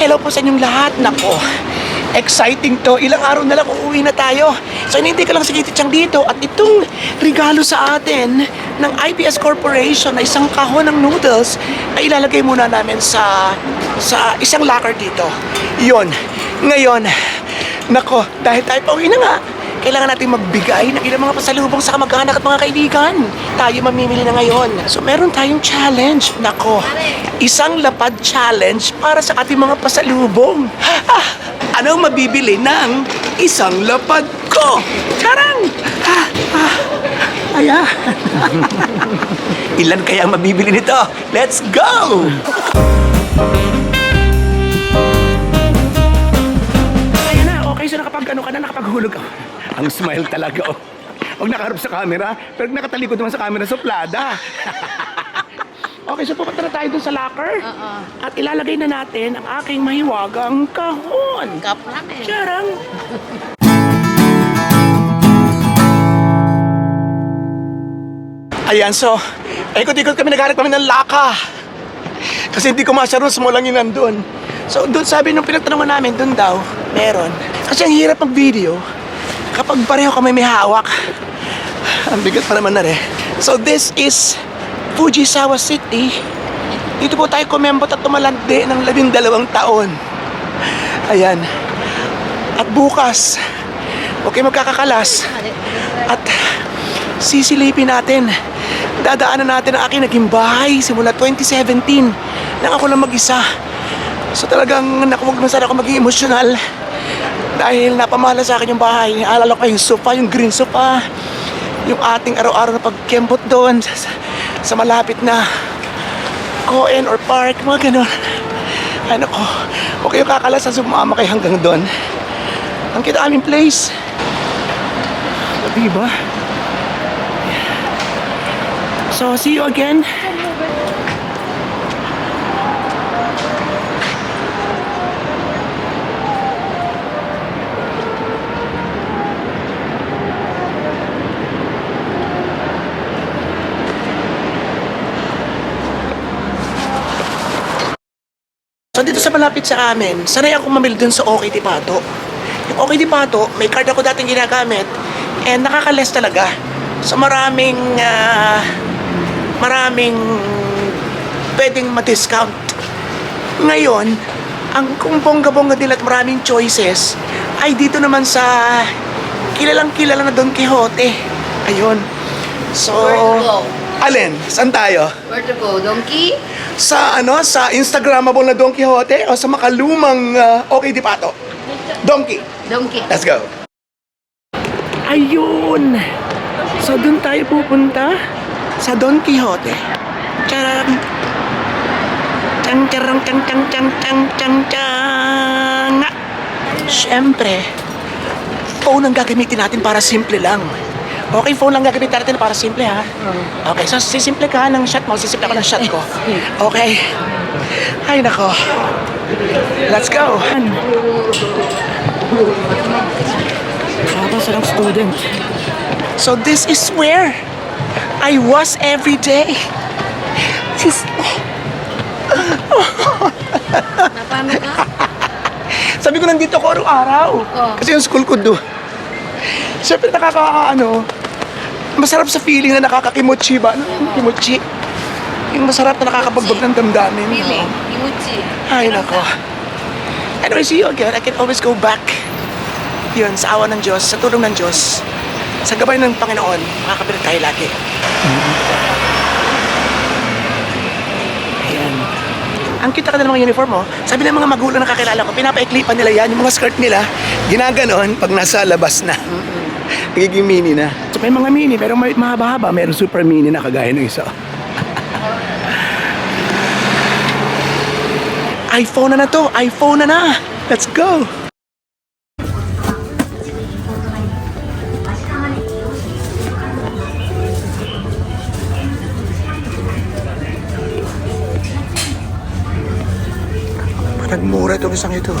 Hello po sa inyong lahat. Nako, exciting to. Ilang araw na lang uuwi na tayo. So, hinihintay ko lang si Kitty Chang dito. At itong regalo sa atin ng IPS Corporation na isang kahon ng noodles ay ilalagay muna namin sa sa isang locker dito. Yun. Ngayon, nako, dahil tayo pauwi na nga, kailangan natin magbigay ng ilang mga pasalubong sa kamag-anak at mga kaibigan. Tayo mamimili na ngayon. So meron tayong challenge. Nako, isang lapad challenge para sa ating mga pasalubong. Ah, anong mabibili ng isang lapad ko? Charang! Ah, ah, aya. Ilan kaya ang mabibili nito? Let's go! Kaya na, okay so nakapag ano ka na, nakapaghulog ka. Ang smile talaga, oh. Huwag nakaharap sa camera, pero nakatalikod naman sa camera, suplada. okay, so pupunta na tayo dun sa locker. Oo. At ilalagay na natin ang aking mahiwagang kahon. Kaplan eh. Charang! Ayan, so, ikot-ikot kami, naghanap kami ng laka. Kasi hindi ko masya ron, small lang yun nandun. So, doon sabi nung pinagtanungan namin, doon daw, meron. Kasi ang hirap mag-video kapag pareho kami may hawak. Ang bigat pa naman na rin. So, this is Fujisawa City. Dito po tayo kumembot at tumalandi ng labindalawang taon. Ayan. At bukas, okay magkakakalas. At sisilipin natin. Dadaanan natin ang aking naging bahay simula 2017 nang ako lang mag-isa. So talagang naku, huwag naman sana ako maging emosyonal dahil napamahala sa akin yung bahay. Alala ko yung sofa, yung green sofa, yung ating araw-araw na pagkembot doon sa, sa, malapit na Coen or park, mga ganun. Ano ko, huwag kayo kakalasan sumama kayo hanggang doon. Ang kita aming place. Diba? So, see you again. Malapit sa amin, sanay ako mamili dun sa OK Dipato. Yung OK Dipato, may card ako dating ginagamit and nakaka-less talaga. So maraming ah, maraming pwedeng ma-discount. Ngayon, ang kung bongga-bongga nila at maraming choices ay dito naman sa kilalang kilala na Don Quixote. Ayun. So, alin? Saan tayo? Where to go? Donkey? Sa ano, sa Instagrammable na Don Quixote o sa makalumang uh, Okay Di Pato? Donkey. Donkey. Let's go. Ayun. So doon tayo pupunta sa Don Quixote. Charang. Chang charang chang chang chang chang chang chang. Siyempre, phone ang gagamitin natin para simple lang. Okay, phone lang gagamitin natin para simple ha. Okay, so sisimple ka ng shot mo, sisimple ako ng shot ko. Okay. Ay nako. Let's go. Tapos ng student. So this is where I was every day. This, Napano ka? sabi ko nandito ako araw-araw. Oh. Kasi yung school ko do. Siyempre nakaka ano, masarap sa feeling na nakakakimochi ba? Ano kimochi? Yung masarap na nakakabagbag ng damdamin. Feeling. Imuchi. Ay, nako. Anyway, see you again. I can always go back. Yun, sa awa ng Diyos, sa tulong ng Diyos, sa gabay ng Panginoon, makakapilit tayo lagi. Ayan. Ang kita ka na ng mga uniform mo, sabi ng mga magulang na kakilala ko, pinapaiklipan nila yan, yung mga skirt nila, ginaganon pag nasa labas na. Nagiging mini na. May mga mini, pero may mahaba-haba, mayroong super mini na kagaya ng isa. iPhone na na to, iPhone na na. Let's go. Parang mura itong isang ito.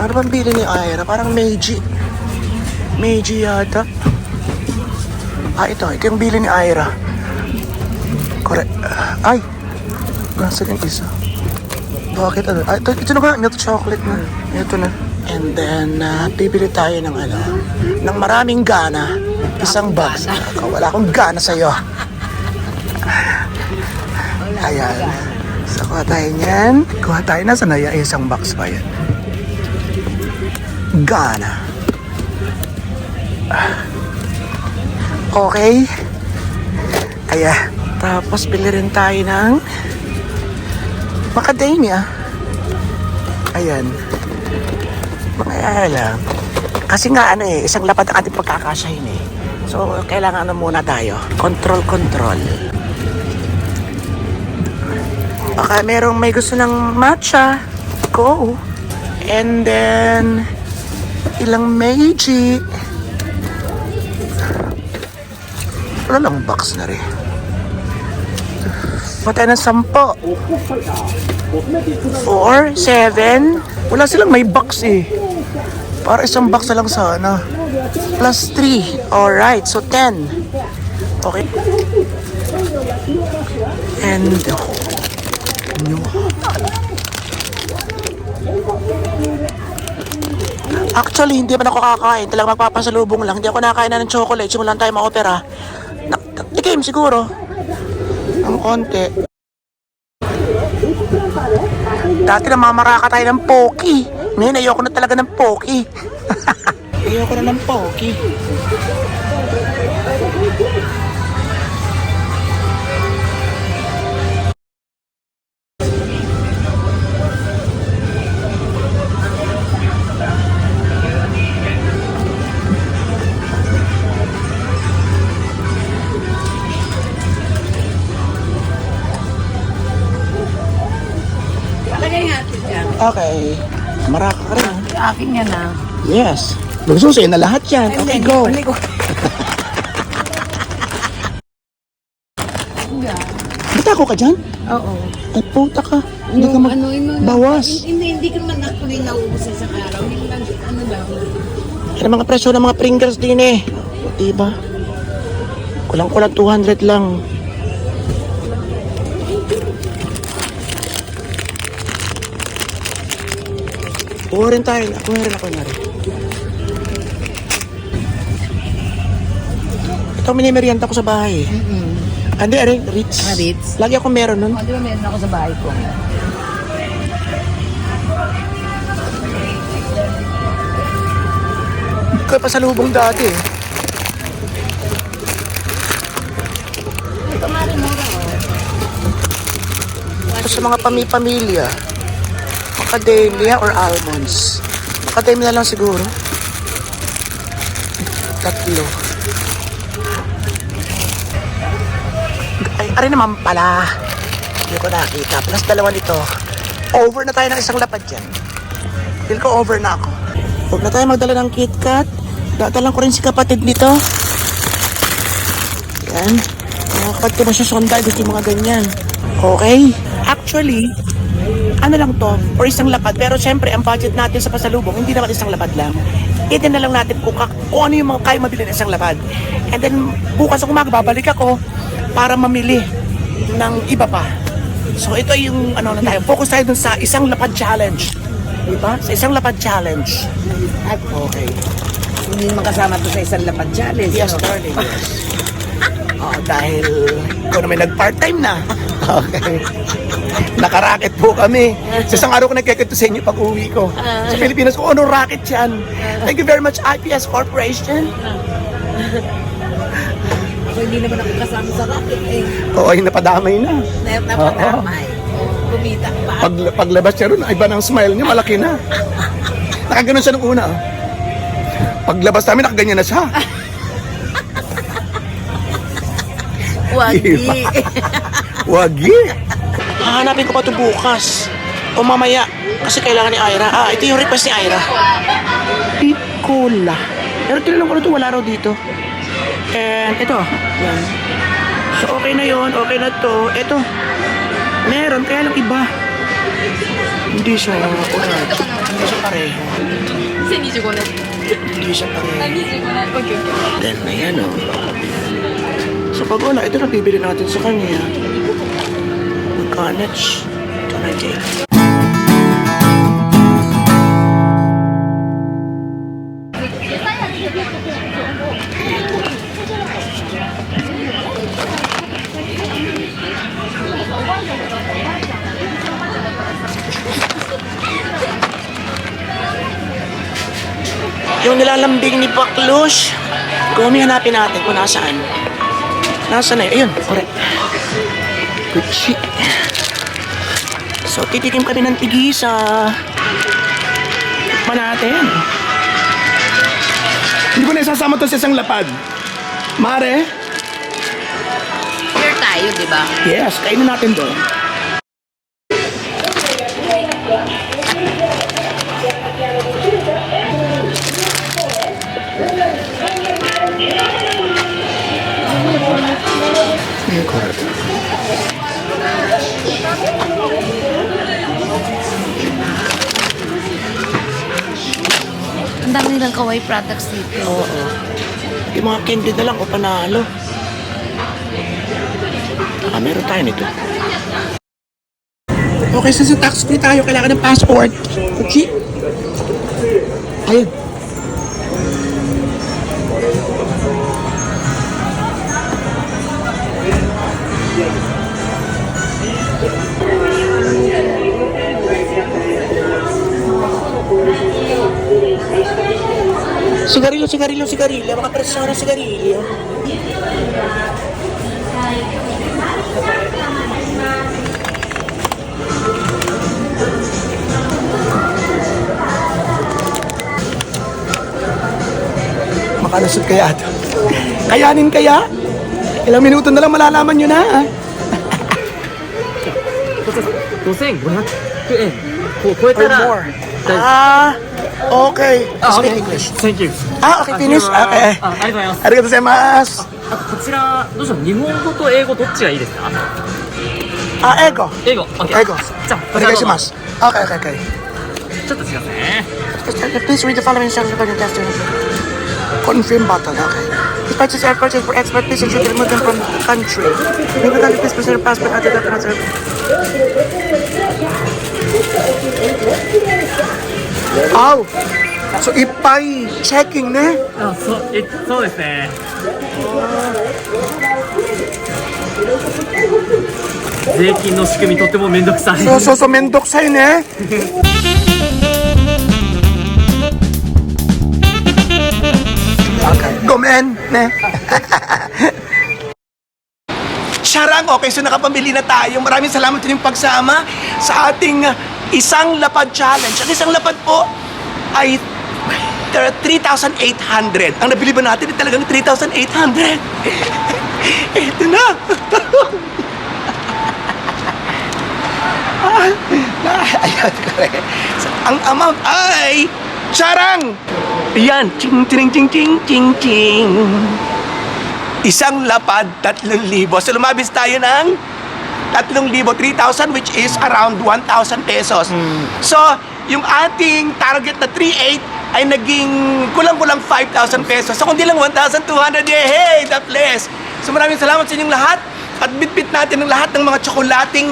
Ano bang bili ni Ira? Parang Meiji. Meiji yata. Ah, ito. Ito yung bili ni Ira. Correct. Ay! Nasaan yung isa? Bakit ano? Ah, ito, ito na nga, milk chocolate na. Ito na. And then, uh, bibili tayo ng ano, ng maraming gana. Isang box. Wala akong gana sa'yo. Ayan. So, kuha tayo niyan. Kuha tayo na sa naya. Isang box pa yan. Gana. Okay. Ayan. Tapos, bili rin tayo ng macadamia. Ayan. Mga lang. Kasi nga ano eh, isang lapad ang ating pagkakasyahin eh. So, kailangan ano muna tayo. Control, control. Baka merong may gusto ng matcha. Go. And then, ilang Meiji. Wala lang box na rin. Patay ng sampo. Four, seven. Wala silang may box eh. Para isang box na lang sana. Plus three. Alright, so ten. Okay. And... No. Actually, hindi pa ako kakain. Talagang magpapasalubong lang. Hindi ako nakakain na ng chocolate. Simulan tayo ma-opera. Tikim siguro. Ang konti. Dati namamaraka tayo ng poki. Ngayon ayoko na talaga ng poki. ayoko na ng poki. Okay. Maraka ka rin. ah. Akin yan ah. Yes. Gusto sa'yo na lahat yan. Okay, go. Ko. Batako ka dyan? Oo. Ay, puta ka. Hindi ka mag... ano, ano, bawas. Hindi, hindi ko naman actually nauubos sa isang araw. Hindi lang, ano lang. Ang mga presyo ng mga Pringles din eh. Diba? Kulang-kulang 200 lang. Kuha rin tayo. Kuha rin ako na rin. Ito minimerienda ko sa bahay. Mm-mm. Hindi, aray, Ritz. Ah, Ritz? Lagi ako meron nun. O, di ba meron ako sa bahay ko? Kaya pasalubong dati eh. Nga oh. Ito sa mga pami-pamilya. Macadamia or almonds. Macadamia lang siguro. Tatlo. Ay, ari naman pala. Hindi ko nakita. Plus dalawa nito. Over na tayo ng isang lapad dyan. Feel ko over na ako. Huwag na tayo magdala ng KitKat. Dadalan ko rin si kapatid nito. Yan. Mga kapatid ko siya. Gusto yung mga ganyan. Okay. Actually, ano lang to, for isang lapad. Pero syempre, ang budget natin sa pasalubong, hindi naman isang lapad lang. Ito na lang natin kung, kung ano yung mga kaya mabili ng isang lapad. And then, bukas ng umaga, babalik ako para mamili ng iba pa. So, ito yung, ano na tayo, focus tayo dun sa isang lapad challenge. Diba? Sa isang lapad challenge. At Okay. hindi naman kasama to sa isang lapad challenge. Yes, darling. Yes. Oh, dahil ikaw naman nag-part-time na. Okay. Nakaraket po kami. Sa isang araw ko nagkikito sa inyo pag uwi ko. Sa Pilipinas ko, ano racket yan? Thank you very much, IPS Corporation. Ako hindi naman ako kasama sa racket eh. Oo, ay napadamay na. Na- Napatamay. Oh, kumita pa. Pag, paglabas siya ron, iba ng smile niya, malaki na. Nakaganon siya nung una. oh. Paglabas namin, nakaganyan na siya. Wagi. Wagi? Hahanapin ko pa ito bukas. O mamaya. Kasi kailangan ni Ira. Ah, ito yung request ni Ira. Piccola. Pero tinanong ko na ito, wala raw dito. And ito. Yan. So okay na yon, okay na to. Ito. Meron, kaya lang iba. Hindi siya orange. Hindi siya pareho. 2025年。Hindi siya pareho. 2025年。Then, ayan o. Oh. So pag wala, ito na bibili natin sa kanya. Magkano? Ito na cake. Yung nilalambing ni Baklush, kung ano hanapin natin kung nasaan. Nasaan na yun? Ayun, correct. Gucci. So, titikim kami ng tigisa. Tikman natin. Hindi ko na isasama to sa isang lapad. Mare? Here tayo, di ba? Yes, kainin natin to. Nilang kawaii products dito. Oo. Yung mga candy na lang o panalo. Ah, meron tayo nito. Okay, so sa tax free tayo, kailangan ng passport. Okay? Ayun. Sigarilyo, sigarilyo, sigarilyo. Mga presyo ng sigarilyo. Makalusot kaya ito. Kayanin kaya? Ilang minuto na lang malalaman nyo na, ha? Tuseng, what? Or more. Ah! Okay. Ah, Speak. English. Thank you. Ah, okay, finish? あ Okay. あありがとうございます。Arigatou gozaimasu. あこちら、どうしよう。日本語と英語どっちがいいですか Ah, ego. 英語。OK。Ego. じゃあ、こちらどうぞ Onegaishimasu. Okay, okay, okay. ちょっとすいませんね。Please read the following instructions regarding testing. Confirm button, okay. If purchase air purchase for expert, please ensure to remove them from the country. Make the country, please present your passport at the documents. Aw! So, ipay checking ne? あ、そう、え、そうですね。税金の仕組みとってもめんどくさい。 So, so, so, mendok sa'yo ne? Okay. Gomen, ne? Charang, okay, so nakapamili na tayo. Maraming salamat din yung pagsama sa ating uh, isang lapad challenge. Ang isang lapad po ay uh, 3,800. Ang nabili ba natin ay talagang 3,800. Ito na. Ayan, correct. Ang amount ay charang! Yan, ching, ching, ching, ching, ching, ching. Isang lapad, 3,000. So lumabis tayo ng 3,000, 3,000 which is around 1,000 pesos. So, yung ating target na 3,800 ay naging kulang-kulang 5,000 pesos. So, kundi lang 1,200. Yay! The bless! So, maraming salamat sa inyong lahat. At bitbit natin ang lahat ng mga tsokolating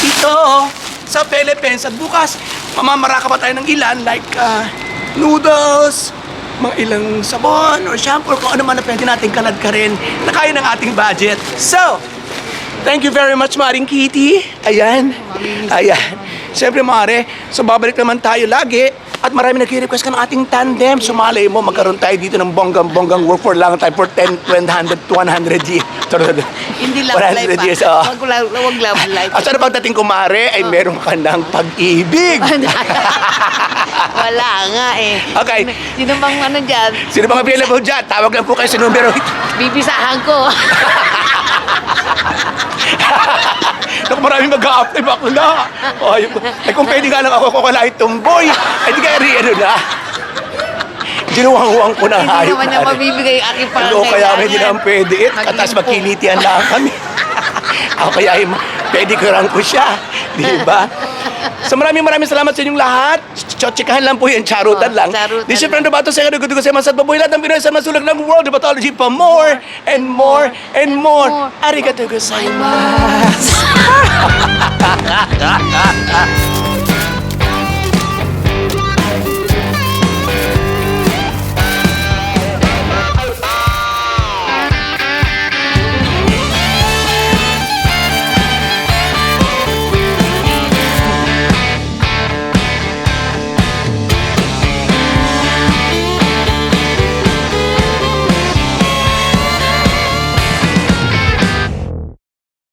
ito sa Philippines. At bukas, mamamaraka pa tayo ng ilan like ah, noodles, mga ilang sabon or shampoo kung ano man na pwede natin kalad ka rin na kaya ng ating budget. So, thank you very much, Maring Kitty. Ayan. Ayan. Siyempre, Mare, so babalik naman tayo lagi. At marami nag-request ka ng ating tandem. Sumalay mo, magkaroon tayo dito ng bonggang-bonggang work for lang time for 10, 100, 100 years. Hindi love 100 life years, ah. oo. Wag, love, wag love life. At sa pagdating ko, Mare, ay meron ka ng pag-ibig. Wala nga eh. Okay. Sino bang ano dyan? Sino bang available dyan? Tawag lang po kayo sa numero. Bibisahan ko. Naku, maraming mag-a-apply bakla. Ay, ay, kung pwede nga lang ako kukulain tumboy, ay di kaya ano na. Ginuwang-uwang ko na Hindi hayop. naman niya pare. mabibigay yung aking Ano kaya may hindi naman pwede it? Katas po. magkinitian lang kami. Ako kaya ay pwede ko lang ko siya. Di ba? So maraming maraming salamat sa inyong lahat. Chochikahan lang po yan, charutan Oh, lang. charutan This is friend Robato sa Kanugudu ko sa Masat Baboy lahat ng Pinoy sa masulag ng World Dermatology pa more and more and more. more. Arigato gozaimasu.